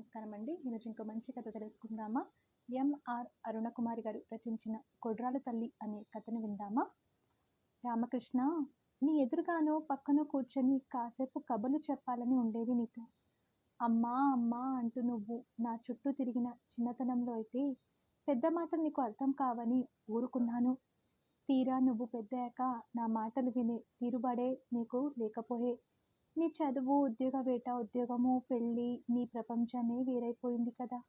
నమస్కారం అండి. ఈరోజు ఇంకో మంచి కథ తెలుసుకుందామా? ఎంఆర్ అరుణకుమారి గారు రచించిన కొడ్రాల తల్లి అనే కథను విందామా? రామకృష్ణ నీ ఎదురుగానో పక్కన కూర్చొని కాసేపు కబుర్లు చెప్పాలని ఉండేది నీకు అమ్మా అమ్మా అంటూ నువ్వు నా చుట్టూ తిరిగిన చిన్నతనంలో అయితే పెద్ద మాటలు నీకు అర్థం కావని ఊరుకున్నాను. తీరా నువ్వు పెద్దయ్యాక నా మాటలు వినే తీరుబడే నీకు లేకపోయే నీ చదువు ఉద్యోగ వేట ఉద్యోగము పెళ్ళి నీ ప్రపంచమే వేరైపోయింది కదా.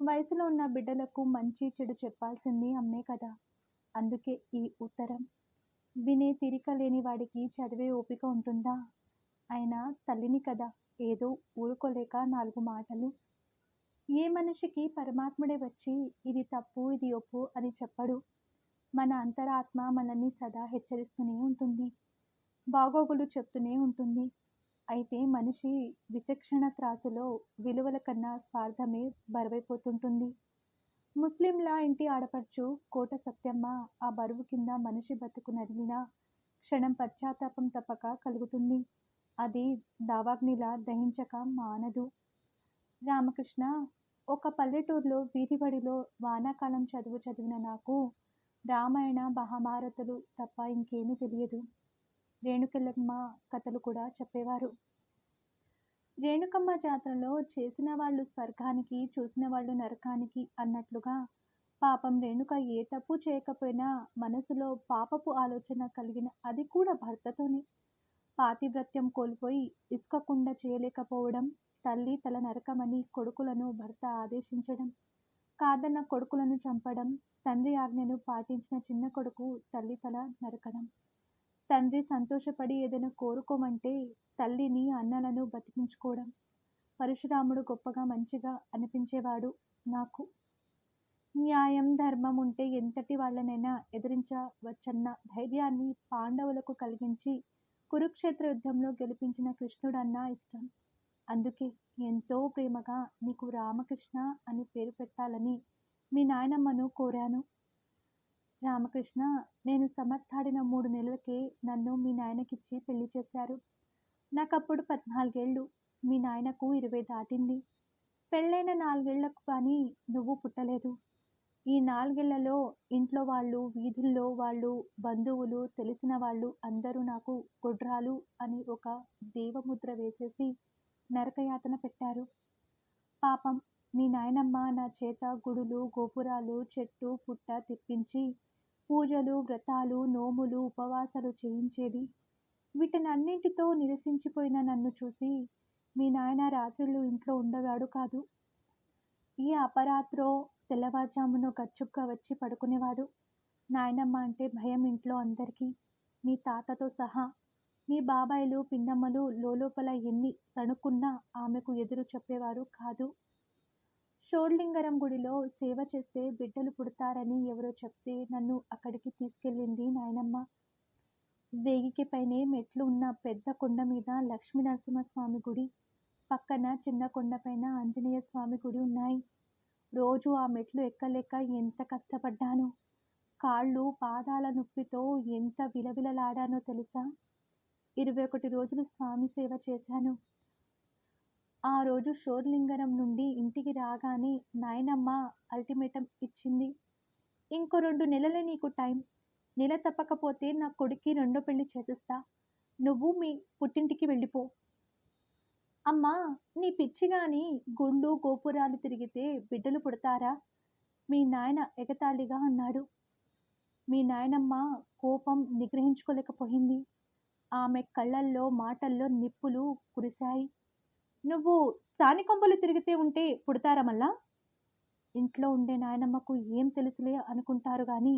వయసులో ఉన్న బిడ్డలకు మంచి చెడు చెప్పాల్సింది అమ్మే కదా. అందుకే ఈ ఉత్తరం. వినే తీరిక లేని వాడికి చదివే ఓపిక ఉంటుందా? అయినా తల్లిని కదా ఏదో ఊరుకోలేక నాలుగు మాటలు. ఏ మనిషికి పరమాత్ముడే వచ్చి ఇది తప్పు ఇది ఒప్పు అని చెప్పడు. మన అంతరాత్మ మనల్ని సదా హెచ్చరిస్తూనే ఉంటుంది. బాగోగులు చెప్తూనే ఉంటుంది. అయితే మనిషి విచక్షణ త్రాసులో విలువల కన్నా స్వార్థమే బరువైపోతుంటుంది. ముస్లింల ఇంటి ఆడపడుచు కోట సత్యమ్మ ఆ బరువు కింద మనిషి బతుకు నదిలిన క్షణం పశ్చాత్తాపం తప్పక కలుగుతుంది. అది దావాగ్నిలా దహించక మానదు. రామకృష్ణ ఒక పల్లెటూరులో వీధిబడిలో వానాకాలం చదువు చదివిన నాకు రామాయణ మహాభారతులు తప్ప ఇంకేమీ తెలియదు. రేణుకెళ్ళమ్మ కథలు కూడా చెప్పేవారు. రేణుకమ్మ జాతరలో చేసిన వాళ్ళు స్వర్గానికి చూసిన వాళ్ళు నరకానికి అన్నట్లుగా పాపం రేణుక ఏ తప్పు చేయకపోయినా మనసులో పాపపు ఆలోచన కలిగిన అది కూడా భర్తతోనే. పాతివ్రత్యం కోల్పోయి ఇసుకకుండా చేయలేకపోవడం తల్లి తల నరకమని కొడుకులను భర్త ఆదేశించడం కాదన్న కొడుకులను చంపడం తండ్రి ఆజ్ఞను పాటించిన చిన్న కొడుకు తల్లి తల నరకడం. తండ్రి సంతోషపడి ఏదైనా కోరుకోమంటే తల్లిని అన్నలను బతికించుకోవడం పరశురాముడు గొప్పగా మంచిగా అనిపించేవాడు నాకు. న్యాయం ధర్మం ఉంటే ఎంతటి వాళ్ళనైనా ఎదిరించవచ్చన్న ధైర్యాన్ని పాండవులకు కలిగించి కురుక్షేత్ర యుద్ధంలో గెలిపించిన కృష్ణుడన్నా ఇష్టం. అందుకే ఎంతో ప్రేమగా నీకు రామకృష్ణ అని పేరు పెట్టాలని మీ నాయనమ్మను కోరాను. రామకృష్ణ నేను సమర్థాడిన మూడు నెలలకే నన్ను మీ నాయనకిచ్చి పెళ్ళి చేశారు. నాకప్పుడు పద్నాలుగేళ్ళు. మీ నాయనకు ఇరవై దాటింది. పెళ్ళైన నాలుగేళ్ళకు కానీ నువ్వు పుట్టలేదు. ఈ నాలుగేళ్ళలో ఇంట్లో వాళ్ళు వీధుల్లో వాళ్ళు బంధువులు తెలిసిన వాళ్ళు అందరూ నాకు గొడ్రాలు అని ఒక దేవముద్ర వేసేసి నరకయాతన పెట్టారు. పాపం మీ నాయనమ్మ నా చేత గుడులు గోపురాలు చెట్టు పుట్ట తెప్పించి పూజలు వ్రతాలు నోములు ఉపవాసాలు చేయించేది. వీటినన్నింటితో నిరసించిపోయిన నన్ను చూసి మీ నాయన రాత్రులు ఇంట్లో ఉండగాడు కాదు. ఈ అపరాత్రో తెల్లవారుజామునో గచ్చుగ్గా వచ్చి పడుకునేవాడు. నాయనమ్మ అంటే భయం ఇంట్లో అందరికీ. మీ తాతతో సహా. మీ బాబాయిలు పిన్నమ్మలు లోపల ఎన్ని తణుకున్నా ఆమెకు ఎదురు చెప్పేవారు కాదు. షోడ్లింగరం గుడిలో సేవ చేస్తే బిడ్డలు పుడతారని ఎవరో చెప్తే నన్ను అక్కడికి తీసుకెళ్ళింది నాయనమ్మ. వేగికి పైనే మెట్లు ఉన్న పెద్ద కొండ మీద లక్ష్మీ నరసింహస్వామి గుడి పక్కన చిన్న కొండపైన ఆంజనేయ స్వామి గుడి ఉన్నాయి. రోజు ఆ మెట్లు ఎక్కలేక ఎంత కష్టపడ్డాను? కాళ్ళు పాదాల నొప్పితో ఎంత విలవిలలాడానో తెలుసా? ఇరవై ఒకటి రోజులు స్వామి సేవ చేశాను. ఆ రోజు షోర్లింగరం నుండి ఇంటికి రాగానే నాయనమ్మ అల్టిమేటం ఇచ్చింది. ఇంకో రెండు నెలలే నీకు టైం నెల తప్పకపోతే నా కొడుక్కి రెండో పెళ్ళి చేసేస్తా. నువ్వు మీ పుట్టింటికి వెళ్ళిపో. అమ్మా నీ పిచ్చి గాని గుండు గోపురాలు తిరిగితే బిడ్డలు పుడతారా? మీ నాయన ఎగతాళిగా అన్నాడు. మీ నాయనమ్మ కోపం నిగ్రహించుకోలేకపోయింది. ఆమె కళ్ళల్లో మాటల్లో నిప్పులు కురిశాయి. నువ్వు సాని కొంబలు తిరిగితే ఉంటే పుడతారా మళ్ళా? ఇంట్లో ఉండే నాయనమ్మకు ఏం తెలుసులే అనుకుంటారు కానీ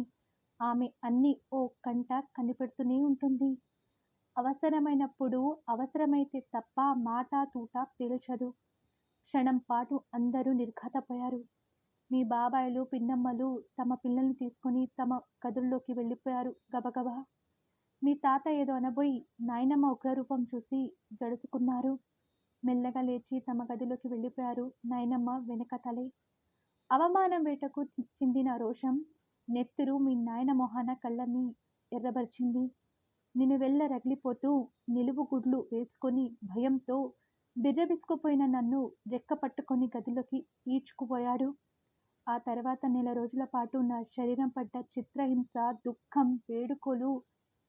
ఆమె అన్నీ ఓ కంట కనిపెడుతూనే ఉంటుంది. అవసరమైనప్పుడు అవసరమైతే తప్ప మాట తూట పీల్చదు. క్షణం పాటు అందరూ నిర్ఘాతపోయారు. మీ బాబాయిలు పిన్నమ్మలు తమ పిల్లల్ని తీసుకొని తమ గదుల్లోకి వెళ్ళిపోయారు గబగబా. మీ తాత ఏదో అనబోయి నాయనమ్మ ఉగ్రరూపం చూసి జడుసుకున్నారు. మెల్లగా లేచి తమ గదిలోకి వెళ్ళిపోయారు. నాయనమ్మ వెనక తలే అవమానం వేటకు చెందిన రోషం నెత్తురు మీ నాయన మొహాన కళ్ళని ఎర్రబరిచింది. నిన్ను వెళ్ళ రగిలిపోతూ నిలువు గుడ్లు వేసుకొని భయంతో బిర్రబిసుకుపోయిన నన్ను రెక్క పట్టుకొని గదిలోకి ఈడ్చుకుపోయాడు ఆ తర్వాత నెల రోజుల పాటు నా శరీరం పడ్డ చిత్రహింస దుఃఖం వేడుకలు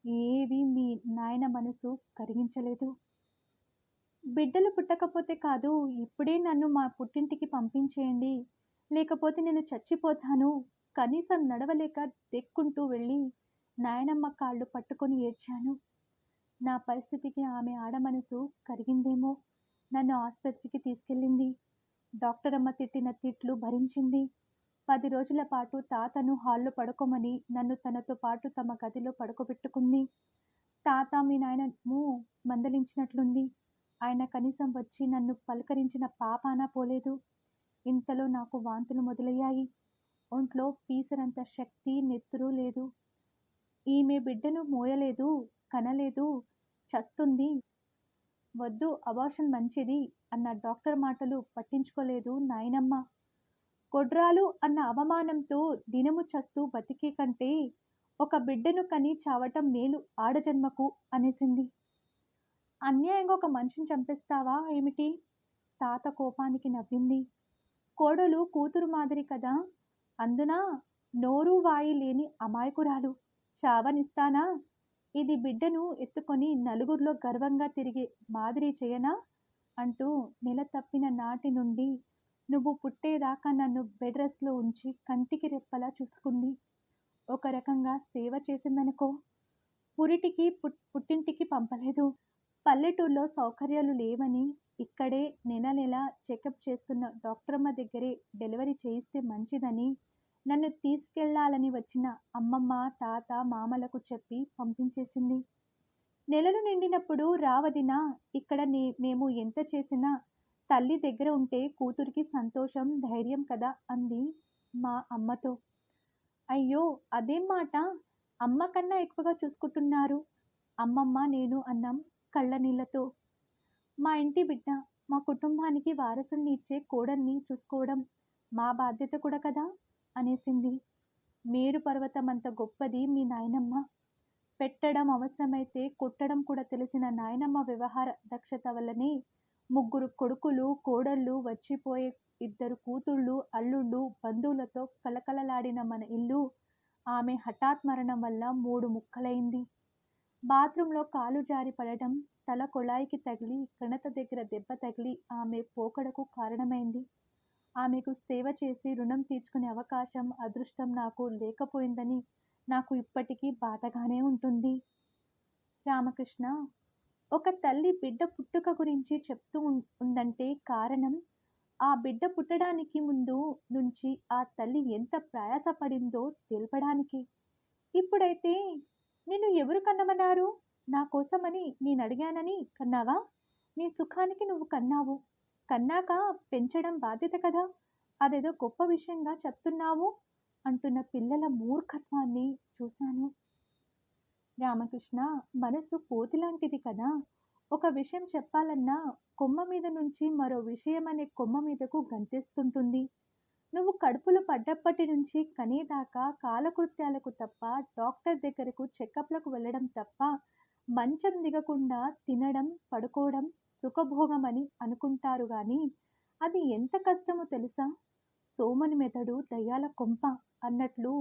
ఏవి మీ నాయన మనసు కరిగించలేదు. బిడ్డలు పుట్టకపోతే కాదు ఇప్పుడే నన్ను మా పుట్టింటికి పంపించేయండి. లేకపోతే నేను చచ్చిపోతాను. కనీసం నడవలేక దెక్కుంటూ వెళ్ళి నాయనమ్మ కాళ్ళు పట్టుకొని ఏడ్చాను. నా పరిస్థితికి ఆమె ఆడమనసు కరిగిందేమో. నన్ను ఆసుపత్రికి తీసుకెళ్ళింది. డాక్టర్ అమ్మ తిట్టిన తిట్లు భరించింది. పది రోజుల పాటు తాతను హాల్లో పడుకోమని నన్ను తనతో పాటు తమ గదిలో పడుకోబెట్టుకుంది. తాత మీ నాయనము మందలించినట్లుంది. ఆయన కనీసం వచ్చి నన్ను పలకరించిన పాపాన పోలేదు. ఇంతలో నాకు వాంతులు మొదలయ్యాయి. ఒంట్లో పీసరంత శక్తి నెత్తురు లేదు. ఈమె బిడ్డను మోయలేదు కనలేదు చస్తుంది. వద్దు అబార్షన్ మంచిది అన్న డాక్టర్ మాటలు పట్టించుకోలేదు నాయనమ్మ. కొడ్రాలు అన్న అవమానంతో దినము చస్తూ బతికే కంటే ఒక బిడ్డను కని చావటం మేలు ఆడజన్మకు అనేసింది. అన్యాయంగా ఒక మనిషిని చంపేస్తావా ఏమిటి? తాత కోపానికి నవ్వింది. కోడలు కూతురు మాదిరి కదా. అందున నోరు వాయి లేని అమాయకురాలు. చావనిస్తానా ఇది బిడ్డను ఎత్తుకొని నలుగురిలో గర్వంగా తిరిగే మాదిరి చేయనా? అంటూ నెల తప్పిన నాటి నుండి నువ్వు పుట్టేదాకా నన్ను బెడ్ రెస్ట్లో ఉంచి కంటికి రెప్పలా చూసుకుంది. ఒక రకంగా సేవ చేసిందనుకో. పురిటికి పుట్ పుట్టింటికి పంపలేదు. పల్లెటూరులో సౌకర్యాలు లేవని ఇక్కడే నెల నెల చెకప్ చేస్తున్న డాక్టరమ్మ దగ్గరే డెలివరీ చేయిస్తే మంచిదని నన్ను తీసుకెళ్ళాలని వచ్చిన అమ్మమ్మ తాత మామలకు చెప్పి పంపించేసింది. నెలలు నిండినప్పుడు రావదినా ఇక్కడ నే మేము ఎంత చేసినా తల్లి దగ్గర ఉంటే కూతురికి సంతోషం ధైర్యం కదా అంది మా అమ్మతో. అయ్యో అదేం మాట? అమ్మ కన్నా ఎక్కువగా చూసుకుంటున్నారు. అమ్మమ్మ నేను అన్నాం. కళ్ళనీళ్ళతో మా ఇంటి బిడ్డ మా కుటుంబానికి వారసుని ఇచ్చే కోడల్ని చూసుకోవడం మా బాధ్యత కూడా కదా? అనేసింది. మేరు పర్వతం అంత గొప్పది మీ నాయనమ్మ. పెట్టడం అవసరమైతే కొట్టడం కూడా తెలిసిన నాయనమ్మ వ్యవహార దక్షత వల్లనే ముగ్గురు కొడుకులు కోడళ్ళు వచ్చిపోయే ఇద్దరు కూతుళ్ళు అల్లుళ్ళు బంధువులతో కలకలలాడిన మన ఇల్లు ఆమె హఠాత్ మరణం వల్ల మూడు ముక్కలైంది. బాత్రూంలో కాలు జారి పడటం తల కొళాయికి తగిలి కణత దగ్గర దెబ్బ తగిలి ఆమె పోకడకు కారణమైంది. ఆమెకు సేవ చేసి రుణం తీర్చుకునే అవకాశం అదృష్టం నాకు లేకపోయిందని నాకు ఇప్పటికీ బాధగానే ఉంటుంది. రామకృష్ణ ఒక తల్లి బిడ్డ పుట్టుక గురించి చెప్తూ ఉందంటే కారణం ఆ బిడ్డ పుట్టడానికి ముందు నుంచి ఆ తల్లి ఎంత ప్రయాసపడిందో తెలపడానికి. ఇప్పుడైతే నిన్ను ఎవరు కన్నమన్నారు? నా కోసమని నేను అడిగానని కన్నావా? నీ సుఖానికి నువ్వు కన్నావు. కన్నాక పెంచడం బాధ్యత కదా? అదేదో గొప్ప విషయంగా చెప్తున్నావు అంటున్న పిల్లల మూర్ఖత్వాన్ని చూశాను. రామకృష్ణ మనసు కోతిలాంటిది కదా? ఒక విషయం చెప్పాలన్నా కొమ్మ మీద నుంచి మరో విషయం అనే కొమ్మ మీదకు గంతేస్తుంటుంది. నువ్వు కడుపులో పడ్డప్పటి నుంచి కనేదాకా కాలకృత్యాలకు తప్ప డాక్టర్ దగ్గరకు చెకప్లకు వెళ్ళడం తప్ప మంచం దిగకుండా తినడం పడుకోవడం సుఖభోగమని అనుకుంటారు కానీ అది ఎంత కష్టమో తెలుసా? సోమని మెదడు దయ్యాల కొంప అన్నట్లు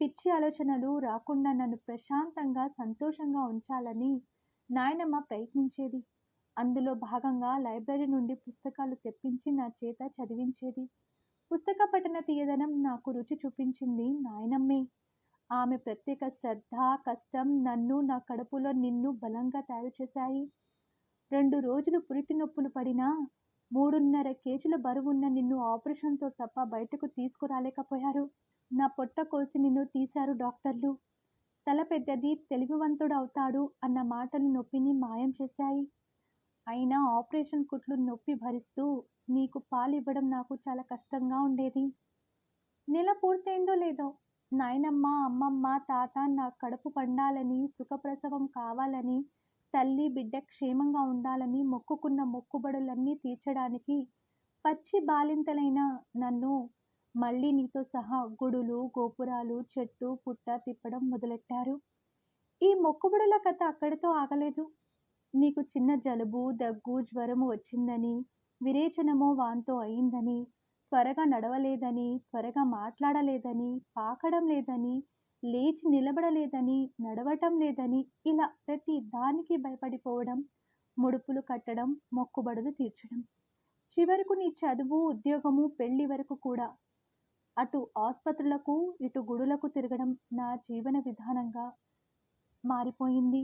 పిచ్చి ఆలోచనలు రాకుండా నన్ను ప్రశాంతంగా సంతోషంగా ఉంచాలని నాయనమ్మ ప్రయత్నించేది. అందులో భాగంగా లైబ్రరీ నుండి పుస్తకాలు తెప్పించి నా చేత చదివించేది. పుస్తక పఠన తీయదనం నాకు రుచి చూపించింది నాయనమ్మే. ఆమె ప్రత్యేక శ్రద్ధ కష్టం నన్ను నా కడుపులో నిన్ను బలంగా తయారు చేశాయి. రెండు రోజులు పురిటి నొప్పులు పడినా మూడున్నర కేజీల బరువున్న నిన్ను ఆపరేషన్తో తప్ప బయటకు తీసుకురాలేకపోయారు. నా పొట్ట కోసి నిన్ను తీశారు డాక్టర్లు. తల పెద్దది తెలివివంతుడు అవుతాడు అన్న మాటలు నొప్పిని మాయం చేశాయి. అయినా ఆపరేషన్ కుట్లు నొప్పి భరిస్తూ నీకు పాలు ఇవ్వడం నాకు చాలా కష్టంగా ఉండేది. నెల పూర్తయిందో లేదో నాయనమ్మ అమ్మమ్మ తాత నా కడుపు పండాలని సుఖప్రసవం కావాలని తల్లి బిడ్డ క్షేమంగా ఉండాలని మొక్కుకున్న మొక్కుబడులన్నీ తీర్చడానికి పచ్చి బాలింతలైన నన్ను మళ్ళీ నీతో సహా గుడులు గోపురాలు చెట్టు పుట్ట తిప్పడం మొదలెట్టారు. ఈ మొక్కుబడుల కథ అక్కడితో ఆగలేదు. నీకు చిన్న జలుబు దగ్గు జ్వరము వచ్చిందని విరేచనమో వాంతో అయిందని త్వరగా నడవలేదని త్వరగా మాట్లాడలేదని పాకడం లేదని లేచి నిలబడలేదని నడవటం లేదని ఇలా ప్రతి దానికి భయపడిపోవడం ముడుపులు కట్టడం మొక్కుబడులు తీర్చడం. చివరకు నీ చదువు ఉద్యోగము పెళ్ళి వరకు కూడా అటు ఆసుపత్రులకు ఇటు గుడులకు తిరగడం నా జీవన విధానంగా మారిపోయింది.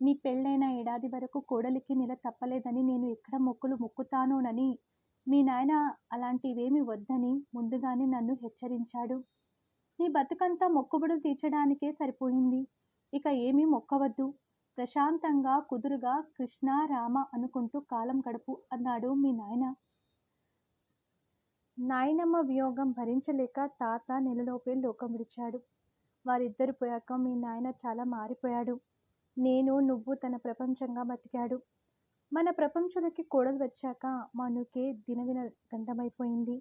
నీ పెళ్ళైన ఏడాది వరకు కోడలికి నెల తప్పలేదని నేను ఎక్కడ మొక్కులు మొక్కుతానోనని. మీ నాయన అలాంటివేమీ వద్దని ముందుగానే నన్ను హెచ్చరించాడు. నీ బతుకంతా మొక్కుబడులు తీర్చడానికే సరిపోయింది. ఇక ఏమీ మొక్కవద్దు. ప్రశాంతంగా కుదురుగా కృష్ణ రామ అనుకుంటూ కాలం గడుపు అన్నాడు మీ నాయన. నాయనమ్మ వియోగం భరించలేక తాత నెలలోపే లోకం విడిచాడు వారిద్దరు పోయాక మీ నాయన చాలా మారిపోయాడు. నేను నువ్వు తన ప్రపంచంగా బతికాడు. మన ప్రపంచంలోకి కోడలు వచ్చాక మనుకే దినదిన గంధమైపోయింది.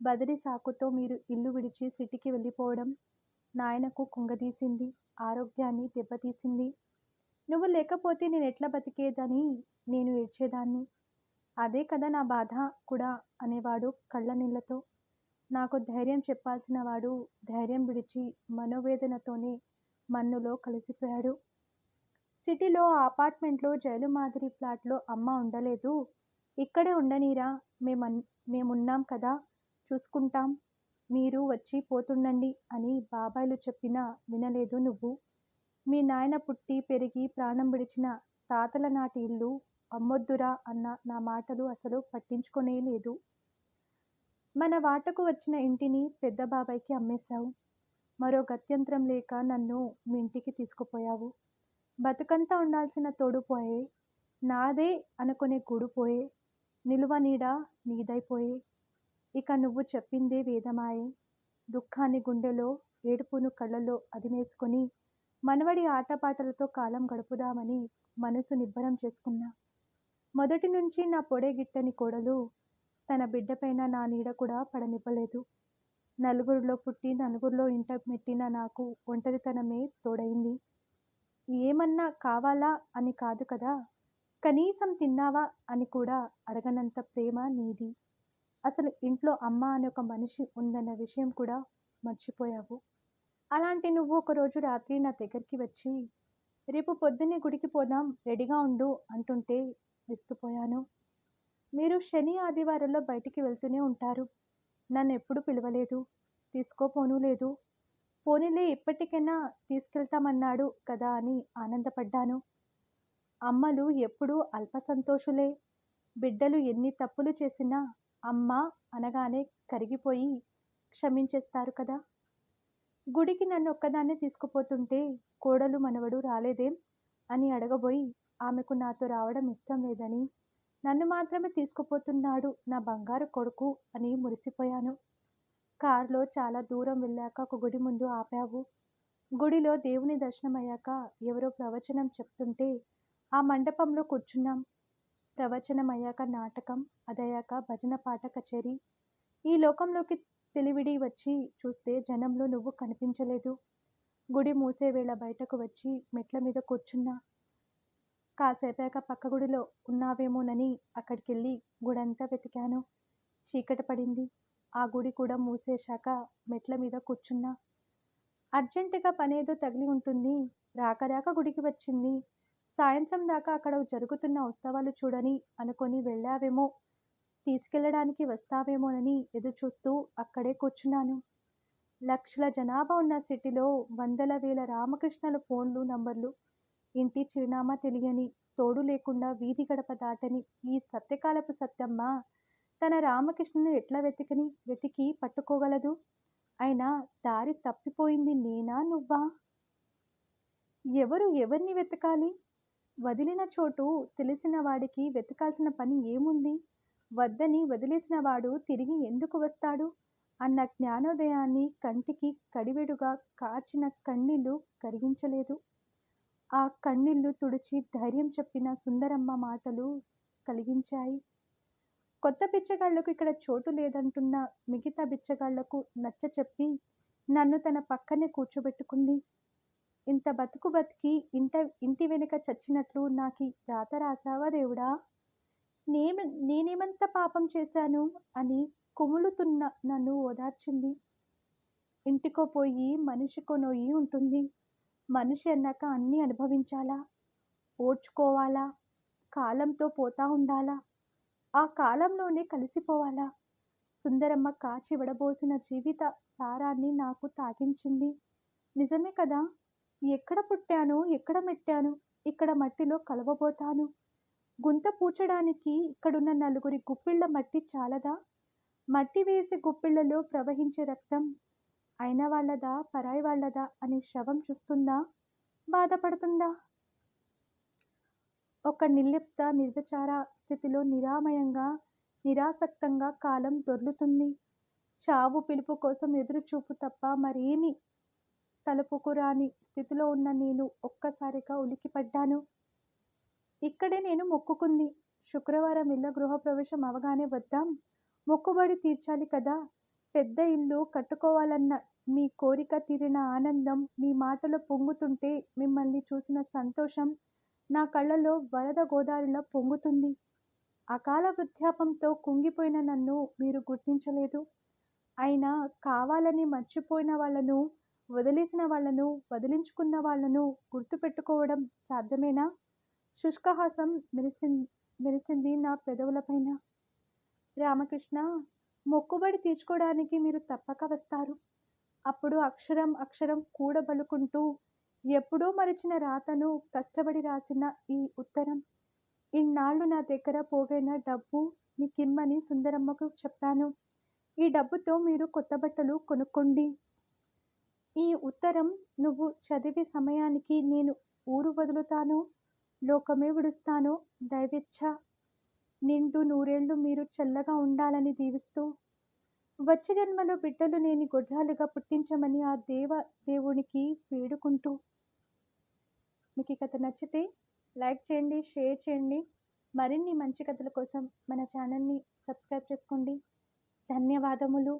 బదిలీ సాకుతో మీరు ఇల్లు విడిచి సిటీకి వెళ్ళిపోవడం నాయనకు కుంగదీసింది ఆరోగ్యాన్ని దెబ్బతీసింది. నువ్వు లేకపోతే నేను ఎట్లా బతికేదని నేను ఏడ్చేదాన్ని. అదే కదా నా బాధ కూడా అనేవాడు కళ్ళ నీళ్ళతో నాకు ధైర్యం చెప్పాల్సిన వాడు ధైర్యం విడిచి మనోవేదనతోనే మన్నులో కలిసిపోయాడు. సిటీలో అపార్ట్మెంట్లో జైలు మాదిరి ఫ్లాట్లో అమ్మ ఉండలేదు. ఇక్కడే ఉండనీరా మేమన్ మేమున్నాం కదా చూసుకుంటాం. మీరు వచ్చి పోతుండండి అని బాబాయ్లు చెప్పినా వినలేదు నువ్వు. మీ నాయన పుట్టి పెరిగి ప్రాణం విడిచిన తాతల నాటి ఇల్లు అమ్మొద్దురా అన్న నా మాటలు అసలు పట్టించుకునే లేదు. మన వాటకు వచ్చిన ఇంటిని పెద్ద బాబాయ్కి అమ్మేశావు. మరో గత్యంతరం లేక నన్ను మీ ఇంటికి తీసుకుపోయావు. బతుకంతా ఉండాల్సిన తోడుపోయే నాదే అనుకునే గూడుపోయే నిలువ నీడ నీదైపోయే ఇక నువ్వు చెప్పిందే వేదమాయే. దుఃఖాన్ని గుండెలో ఏడుపును కళ్ళలో అదిమేసుకొని మనవడి ఆటపాటలతో కాలం గడుపుదామని మనసు నిబ్బరం చేసుకున్నా. మొదటి నుంచి నా పొడేగిట్టని కోడలు తన బిడ్డపైన నా నీడ కూడా పడనివ్వలేదు. నలుగురిలో పుట్టి నలుగురిలో ఇంట మెట్టిన నాకు ఒంటరితనమే తోడైంది ఏమన్నా కావాలా అని కాదు కదా? కనీసం తిన్నావా అని కూడా అడగనంత ప్రేమ నీది. అసలు ఇంట్లో అమ్మ అనే ఒక మనిషి ఉందన్న విషయం కూడా మర్చిపోయావు. అలాంటి నువ్వు ఒకరోజు రాత్రి నా దగ్గరికి వచ్చి రేపు పొద్దున్నే గుడికి పోదాం రెడీగా ఉండు అంటుంటే విస్తుపోయాను. మీరు శని ఆదివారంలో బయటికి వెళ్తూనే ఉంటారు. నన్ను ఎప్పుడు పిలవలేదు. తీసుకోపోను లేదు. పోనీలే ఇప్పటికైనా తీసుకెళ్తామన్నాడు కదా అని ఆనందపడ్డాను. అమ్మలు ఎప్పుడూ అల్ప సంతోషులే బిడ్డలు ఎన్ని తప్పులు చేసినా అమ్మ అనగానే కరిగిపోయి క్షమించేస్తారు కదా. గుడికి నన్ను ఒక్కదాన్నే తీసుకుపోతుంటే కోడలు మనవడు రాలేదేం అని అడగబోయి ఆమెకు నాతో రావడం ఇష్టం లేదని నన్ను మాత్రమే తీసుకుపోతున్నాడు నా బంగారు కొడుకు అని మురిసిపోయాను. కారులో చాలా దూరం వెళ్ళాక ఒక గుడి ముందు ఆపావు. గుడిలో దేవుని దర్శనం అయ్యాక ఎవరో ప్రవచనం చెప్తుంటే ఆ మండపంలో కూర్చున్నాం. ప్రవచనం అయ్యాక నాటకం అదయ్యాక భజన పాట కచేరీ. ఈ లోకంలోకి తెలివిడి వచ్చి చూస్తే జనంలో నువ్వు కనిపించలేదు. గుడి మూసే వేళ బయటకు వచ్చి మెట్ల మీద కూర్చున్నా. కాసేపాక పక్క గుడిలో ఉన్నావేమోనని అక్కడికెళ్ళి గుడంతా వెతికాను. చీకటి పడింది. ఆ గుడి కూడా మూసేశాక మెట్ల మీద కూర్చున్నా. అర్జెంటుగా పనేదో తగిలి ఉంటుంది. రాక రాక గుడికి వచ్చింది. సాయంత్రం దాకా అక్కడ జరుగుతున్న ఉత్సవాలు చూడని అనుకొని వెళ్ళావేమో. తీసుకెళ్ళడానికి వస్తావేమోనని ఎదురుచూస్తూ అక్కడే కూర్చున్నాను. లక్షల జనాభా ఉన్న సిటీలో వందల వేల రామకృష్ణల ఫోన్లు నంబర్లు. ఇంటి చిరునామా తెలియని తోడు లేకుండా వీధి గడప దాటని ఈ సత్యకాలపు సత్యమ్మ తన రామకృష్ణను ఎట్లా వెతికని వెతికి పట్టుకోగలదు? అయినా దారి తప్పిపోయింది నేనా నువ్వా? ఎవరు ఎవరిని వెతకాలి? వదిలిన చోటు తెలిసిన వాడికి వెతకాల్సిన పని ఏముంది? వద్దని వదిలేసిన వాడు తిరిగి ఎందుకు వస్తాడు? అన్న జ్ఞానోదయాన్ని కంటికి కడివెడుగా కాచిన కన్నీళ్ళు కరిగించలేదు. ఆ కన్నీళ్ళు తుడిచి ధైర్యం చెప్పిన సుందరమ్మ మాటలు కలిగించాయి. కొత్త బిచ్చగాళ్ళకు ఇక్కడ చోటు లేదంటున్న మిగతా బిచ్చగాళ్ళకు నచ్చ చెప్పి నన్ను తన పక్కనే కూర్చోబెట్టుకుంది. ఇంత బతుకు బతికి ఇంట ఇంటి వెనుక చచ్చినట్లు నాకు రాత రాసావా దేవుడా? నేను నేనేమంత పాపం చేశాను అని కుములుతున్న నన్ను ఓదార్చింది. ఇంటికో పోయి మనిషికో నొయ్యి ఉంటుంది. మనిషి అన్నాక అన్నీ అనుభవించాలా? ఓడ్చుకోవాలా? కాలంతో పోతా ఉండాలా? ఆ కాలంలోనే కలిసిపోవాలా? సుందరమ్మ కాచి విడబోసిన జీవిత సారాన్ని నాకు తాగించింది. నిజమే కదా? ఎక్కడ పుట్టాను? ఎక్కడ మెట్టాను? ఇక్కడ మట్టిలో కలవబోతాను? గుంత పూడ్చడానికి ఇక్కడున్న నలుగురి గుప్పిళ్ళ మట్టి చాలదా? మట్టి వేసి గుప్పిళ్ళలో ప్రవహించే రక్తం అయిన వాళ్ళదా? పరాయి వాళ్ళదా? అనే శవం చూస్తుందా? బాధపడుతుందా? ఒక నిర్లిప్త నిర్విచార స్థితిలో నిరామయంగా నిరాసక్తంగా కాలం దొర్లుతుంది. చావు పిలుపు కోసం ఎదురుచూపు తప్ప మరేమీ తలుపుకు రాని స్థితిలో ఉన్న నేను ఒక్కసారిగా ఉలికిపడ్డాను ఇక్కడే నేను మొక్కుకుంది. శుక్రవారం ఇళ్ళ గృహప్రవేశం అవగానే వద్దాం. మొక్కుబడి తీర్చాలి కదా. పెద్ద ఇల్లు కట్టుకోవాలన్న మీ కోరిక తీరిన ఆనందం మీ మాటలో పొంగుతుంటే మిమ్మల్ని చూసిన సంతోషం నా కళ్ళలో వరద గోదావరిలో పొంగుతుంది. అకాల వృద్ధాపంతో కుంగిపోయిన నన్ను మీరు గుర్తించలేదు. అయినా కావాలని మర్చిపోయిన వాళ్ళను వదిలేసిన వాళ్ళను వదిలించుకున్న వాళ్ళను గుర్తుపెట్టుకోవడం సాధ్యమేనా? శుష్కహాసం మెరిసింది మెరిసింది నా పెదవులపైన. రామకృష్ణ మొక్కుబడి తీర్చుకోవడానికి మీరు తప్పక వస్తారు. అప్పుడు అక్షరం అక్షరం కూడబలుకుంటూ ఎప్పుడూ మరిచిన రాతను కష్టపడి రాసిన ఈ ఉత్తరం ఇన్నాళ్ళు నా దగ్గర పోగైన డబ్బు నీకిమ్మని సుందరమ్మకు చెప్పాను. ఈ డబ్బుతో మీరు కొత్త బట్టలు కొనుక్కోండి. ఈ ఉత్తరం నువ్వు చదివే సమయానికి నేను ఊరు వదులుతాను లోకమే విడుస్తాను. దైవేచ్ఛ నిండు నూరేళ్ళు మీరు చల్లగా ఉండాలని దీవిస్తూ వచ్చే జన్మలో బిడ్డలు లేని గొడ్రాలుగా పుట్టించమని ఆ దేవ దేవునికి వేడుకుంటూ మీకు ఈ కథ నచ్చితే లైక్ చేయండి షేర్ చేయండి. మరిన్ని మంచి కథల కోసం మన ఛానల్ని సబ్స్క్రైబ్ చేసుకోండి. ధన్యవాదములు.